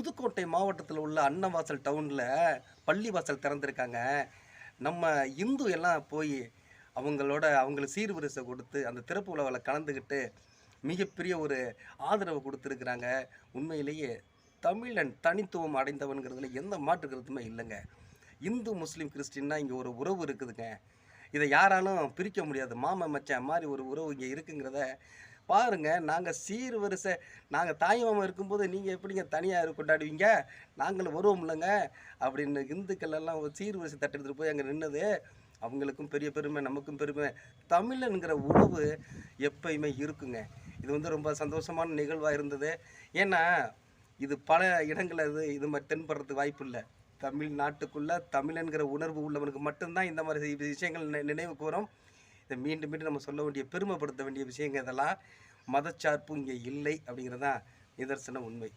புதுக்கோட்டை மாவட்டத்தில் உள்ள அன்னவாசல் டவுனில் பள்ளிவாசல் திறந்திருக்காங்க. நம்ம இந்து எல்லாம் போய் அவங்களோட அவங்களுக்கு சீர்வரிசை கொடுத்து அந்த திறப்பு உலகில் கலந்துக்கிட்டு மிகப்பெரிய ஒரு ஆதரவு கொடுத்துருக்குறாங்க. உண்மையிலேயே தமிழன் தனித்துவம் அடைந்தவன்கிறதுல எந்த மாற்று கருத்துமே இல்லைங்க. இந்து முஸ்லீம் கிறிஸ்டின்னா இங்கே ஒரு உறவு இருக்குதுங்க. இதை யாராலும் பிரிக்க முடியாது. மாம மச்சான் மாதிரி ஒரு உறவு இங்கே இருக்குங்கிறத பாருங்கள் நாங்கள் சீர் வரிசை நாங்கள் தாய் மாமா இருக்கும்போது நீங்கள் எப்படிங்க தனியாக கொண்டாடுவீங்க? நாங்களும் வருவோம் இல்லைங்க? அப்படின்னு இந்துக்கள் எல்லாம் சீர் வரிசை தட்டெடுத்துட்டு போய் அங்கே நின்னது. அவங்களுக்கும் பெரிய பெருமை நமக்கும் பெருமை. தமிழனுங்கிற உறவு எப்பயுமே இருக்குங்க. இது வந்து ரொம்ப சந்தோஷமான நிகழ்வாக இருந்தது. ஏன்னா இது பல இடங்களில் இது இது மாதிரி தென்படுறதுக்கு வாய்ப்பு இல்லை. தமிழ்நாட்டுக்குள்ளே தமிழன்கிற உணர்வு உள்ளவனுக்கு மட்டும்தான் இந்த மாதிரி விஷயங்கள் நி- நினைவுக்கு வரும். இதை மீண்டும் மீண்டும் நம்ம சொல்ல வேண்டிய பெருமைப்படுத்த வேண்டிய விஷயங்கள் இதெல்லாம் மதச்சார்பு இங்கே இல்லை அப்படிங்கிறது தான் நிதர்சன உண்மை.